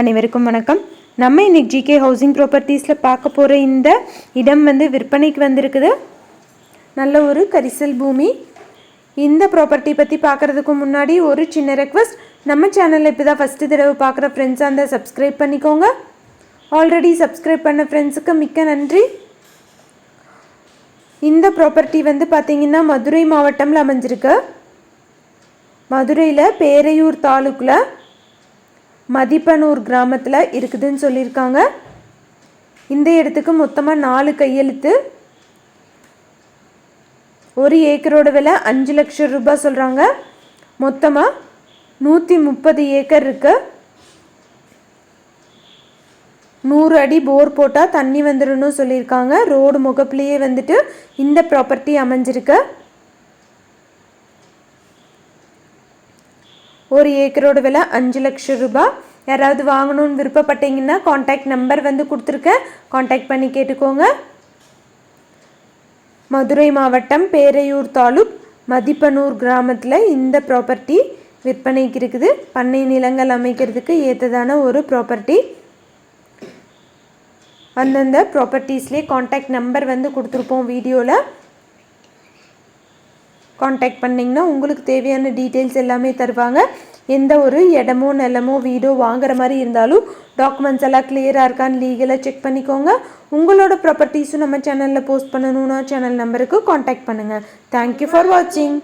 அனைவருக்கும் வணக்கம். நம்ம இன்றைக்கி ஜிகே ஹவுசிங் ப்ராப்பர்ட்டிஸில் பார்க்க போகிற இந்த இடம் வந்து விற்பனைக்கு வந்திருக்குது. நல்ல ஒரு கரிசல் பூமி. இந்த ப்ராப்பர்ட்டி பற்றி பார்க்குறதுக்கு முன்னாடி ஒரு சின்ன ரெக்வஸ்ட் நம்ம சேனலில் இப்போ தான் ஃபஸ்ட்டு தடவை பார்க்குற ஃப்ரெண்ட்ஸாக இருந்தால் சப்ஸ்கிரைப் பண்ணிக்கோங்க. ஆல்ரெடி சப்ஸ்கிரைப் பண்ண ஃப்ரெண்ட்ஸுக்கு மிக்க நன்றி. இந்த ப்ராப்பர்ட்டி வந்து பார்த்திங்கன்னா மதுரை மாவட்டம்ல அமைஞ்சிருக்கு. மதுரையில் பேரையூர் தாலுக்கில் மதிப்பனூர் கிராமத்தில் இருக்குதுன்னு சொல்லியிருக்காங்க. இந்த இடத்துக்கு மொத்தமாக நாலு கையெழுத்து. ஒரு ஏக்கரோட விலை அஞ்சு லட்சம் ரூபாய் சொல்கிறாங்க மொத்தமாக நூற்றி முப்பது ஏக்கர் இருக்குது நூறு அடி போர் போட்டால் தண்ணி வந்துடணும் சொல்லியிருக்காங்க. ரோடு முகப்புலேயே வந்துட்டு இந்த ப்ராப்பர்ட்டி அமைஞ்சிருக்கு. ஒரு ஏக்கரோட விலை அஞ்சு லட்சம் ரூபாய் யாராவது வாங்கணும்னு விருப்பப்பட்டீங்கன்னா காண்டாக்ட் நம்பர் வந்து கொடுத்துருக்கேன். காண்டாக்ட் பண்ணி கேட்டுக்கோங்க. மதுரை மாவட்டம் பேரையூர் தாலுக் மதிப்பனூர் கிராமத்தில் இந்த ப்ராப்பர்ட்டி விற்பனைக்கு இருக்குது. பண்ணை நிலங்கள் அமைக்கிறதுக்கு ஏற்றதான ஒரு ப்ராப்பர்ட்டி அந்தந்த ப்ராப்பர்ட்டிஸ்லேயே காண்டாக்ட் நம்பர் வந்து கொடுத்துருப்போம் வீடியோவில் காண்டாக்ட் பண்ணிங்கன்னா உங்களுக்கு தேவையான டீட்டெயில்ஸ் எல்லாமே தருவாங்க. எந்த ஒரு இடமோ நிலமோ வீடோ வாங்குற மாதிரி இருந்தாலும் டாக்குமெண்ட்ஸ் எல்லாம் கிளியராக இருக்கான்னு லீகலாக செக் பண்ணிக்கோங்க. உங்களோட ப்ராப்பர்ட்டிஸும் நம்ம சேனலில் போஸ்ட் பண்ணணும்னா சேனல் நம்பருக்கு காண்டாக்ட் பண்ணுங்கள் தேங்க்யூ ஃபார் வாட்சிங்